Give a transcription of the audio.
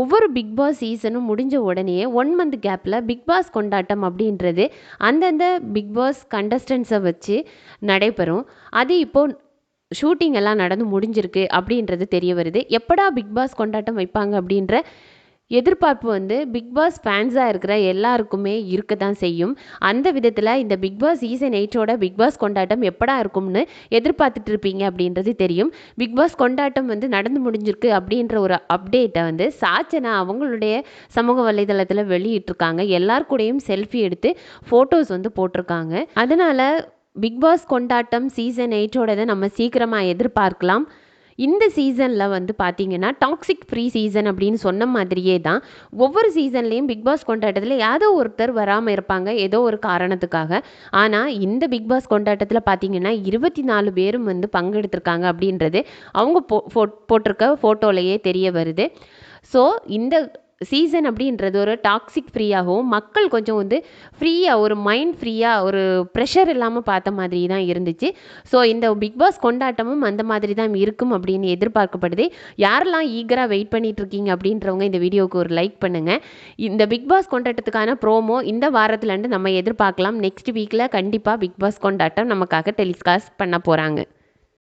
ஒவ்வொரு big pass சீசனும் முடிஞ்ச உடனே ஒன் மந்த் கேப்பில் பிக் பாஸ் கொண்டாட்டம் அப்படின்றது அந்தந்த பிக் பாஸ் கண்டஸ்டன்ஸை வச்சு நடைபெறும். அது இப்போது ஷூட்டிங் எல்லாம் நடந்து முடிஞ்சிருக்கு அப்படின்றது தெரிய வருது. எப்படா பிக் பாஸ் கொண்டாட்டம் வைப்பாங்க அப்படின்ற எதிர்பார்ப்பு வந்து பிக் பாஸ் ஃபேன்ஸாக இருக்கிற எல்லாருக்குமே இருக்க தான் செய்யும். அந்த விதத்தில் இந்த பிக் பாஸ் சீசன் எயிட்டோட பிக் பாஸ் கொண்டாட்டம் எப்படா இருக்கும்னு எதிர்பார்த்துட்டு இருப்பீங்க அப்படின்றது தெரியும். பிக் பாஸ் கொண்டாட்டம் வந்து நடந்து முடிஞ்சிருக்கு அப்படின்ற ஒரு அப்டேட்டை வந்து சாச்சனா அவங்களுடைய சமூக வலைதளத்தில் வெளியிட்டிருக்காங்க. எல்லார் கூடயும் செல்ஃபி எடுத்து ஃபோட்டோஸ் வந்து போட்டிருக்காங்க. அதனால் பிக் பாஸ் கொண்டாட்டம் சீசன் எயிட்டோடதை நம்ம சீக்கிரமாக எதிர்பார்க்கலாம். இந்த சீசனில் வந்து பார்த்தீங்கன்னா டாக்ஸிக் ஃப்ரீ சீசன் அப்படின்னு சொன்ன மாதிரியே தான் ஒவ்வொரு சீசன்லேயும் பிக் பாஸ் கொண்டாட்டத்தில் யாரோ ஒருத்தர் வராமல் இருப்பாங்க ஏதோ ஒரு காரணத்துக்காக. ஆனால் இந்த பிக் பாஸ் கொண்டாட்டத்தில் பார்த்தீங்கன்னா இருபத்தி நாலு பேரும் வந்து பங்கெடுத்திருக்காங்க அப்படின்றது அவங்க போ போட்டிருக்க ஃபோட்டோலையே தெரிய வருது. ஸோ இந்த சீசன் அப்படின்றது ஒரு டாக்ஸிக் ஃப்ரீயாகவும் மக்கள் கொஞ்சம் வந்து ஃப்ரீயாக ஒரு மைண்ட் ஃப்ரீயாக ஒரு ப்ரெஷர் இல்லாமல் பார்த்த மாதிரி தான் இருந்துச்சு. ஸோ இந்த பிக் பாஸ் கொண்டாட்டமும் அந்த மாதிரி தான் இருக்கும் அப்படின்னு எதிர்பார்க்கப்படுது. யாரெல்லாம் ஈகராக வெயிட் பண்ணிட்டு இருக்கீங்க அப்படின்றவங்க இந்த வீடியோவுக்கு ஒரு லைக் பண்ணுங்கள் இந்த பிக் பாஸ் கொண்டாட்டத்துக்கான ப்ரோமோ இந்த வாரத்துலேருந்து நம்ம எதிர்பார்க்கலாம். நெக்ஸ்ட் வீக்கில் கண்டிப்பாக பிக் பாஸ் கொண்டாட்டம் நமக்காக டெலிகாஸ்ட் பண்ண போகிறாங்க